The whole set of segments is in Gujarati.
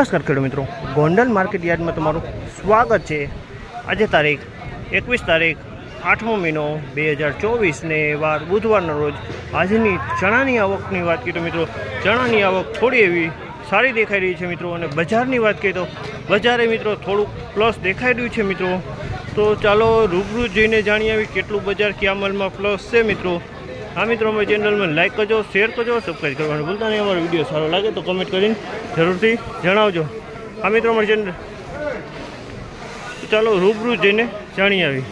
નમસ્કાર ખેડૂત મિત્રો. ગોંડલ માર્કેટ યાર્ડમાં તમારું સ્વાગત છે. આજે તારીખ એકવીસ તારીખ આઠમો મહિનો બે હજાર ચોવીસને વાર બુધવારના રોજ આજની ચણાની આવકની વાત કરીએ તો મિત્રો, ચણાની આવક થોડી એવી સારી દેખાઈ રહી છે મિત્રો અને બજારની વાત કરીએ તો બજારે મિત્રો થોડુંક પ્લસ દેખાઈ રહ્યું છે મિત્રો. તો ચાલો રૂબરૂ જઈને જાણી આવી કેટલું બજાર ક્યાં માલમાં પ્લસ છે મિત્રો. હા મિત્રો, અમારી ચેનલમાં લાઈક કરજો શેર કરજો સબસ્ક્રાઈબ કરવાનું ભૂલતા નહીં. અમારો વીડિયો સારો લાગે તો કમેન્ટ કરીને જરૂરથી જણાવજો. આ મિત્રો, અમારી ચેનલ ચાલો, રૂબરૂ જઈને જાણી આવી.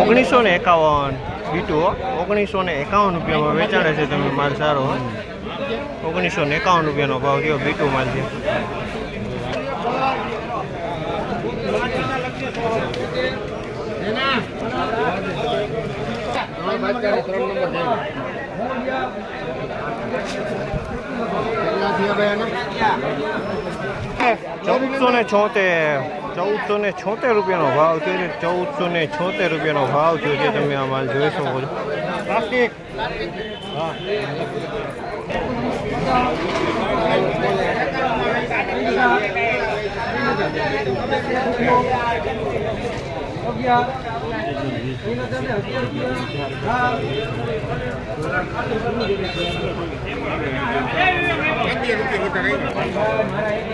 ઓગણીસો ને એકાવન બીટુ ઓગણીસો ને એકાવન રૂપિયામાં વેચાણે છે તમે માલ સારો ઓગણીસો ને એકાવન રૂપિયાનો ભાવ થયો બીટુ માલ છે ચૌદસો ને છોતેર, ચૌદસો ને છોતેર રૂપિયાનો ભાવ થયો છે. ચૌદસો ને છોતેર રૂપિયાનો ભાવ થયો છે. તમે આ માલ જોઈ શકો છો.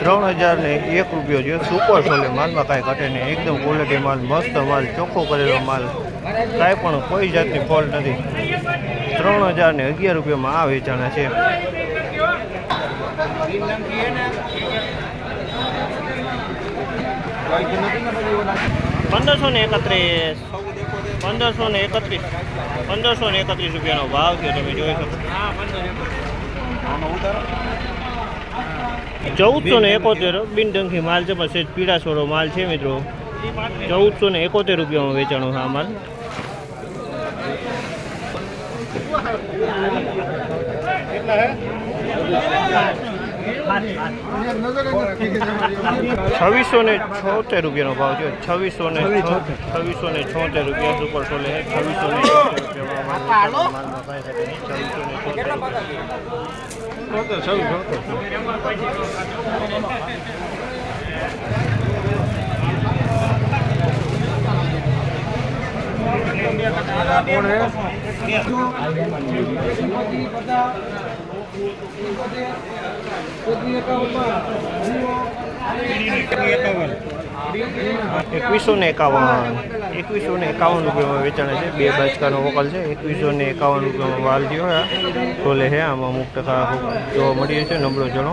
ત્રણ હજાર ને એક રૂપિયો છે સુપર સોલે માલમાં કાંઈ ઘટે નહીં. એકદમ ક્વોલિટી માલ, મસ્ત માલ, ચોખ્ખો કરેલો માલ. કાંઈ પણ કોઈ જાતની ફોલ્ટ નથી. ત્રણ હજાર ને અગિયાર રૂપિયામાં આ વેચાણા છે. પંદરસો ને એકત્રીસ. પંદરસો ને એકત્રીસ. પંદરસો ને એકત્રીસ રૂપિયાનો ભાવ છે, તમે જોઈ શકો. ચૌદસો ને એકોતેર બિનડંખી માલ છે, પણ સેજ પીળાસોળો માલ છે, મિત્રો. ચૌદસો ને એકોતેર રૂપિયામાં વેચાણો આ માલ. છવ્વીસો ને છોતેર રૂપિયાનો ભાવ છે. છવ્વીસો ને છવ્વીસો ને છોતેર રૂપિયા સુપર સોલે છે. છવ્વીસો ને છવ્વીસો ને છોતેર રૂપિયા. એકવીસો ને એકાવન. એકવીસો ને એકાવન રૂપિયામાં વેચાણે છે. બે બાચકાનો વોકલ છે. એકવીસો ને એકાવન રૂપિયામાં વાલ થયો. છે ટોલે છે. આમાં અમુક ટકા જોવા મળી છે. નબળો જણો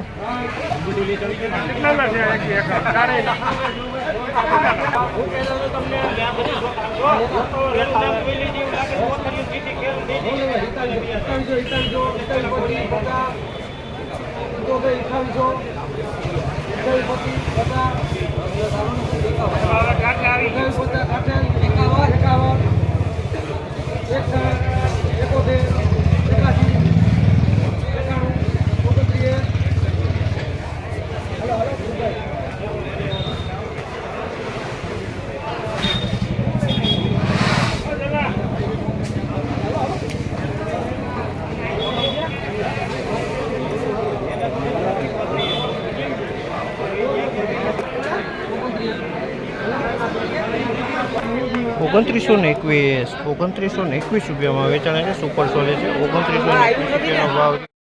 ઓગણત્રીસો ને એકવીસ, ઓગણત્રીસો ને એકવીસ રૂપિયામાં વેચાણે છે, સુપર સોલે છે, ઓગણત્રીસો ને એકવીસ રૂપિયાનો ભાવ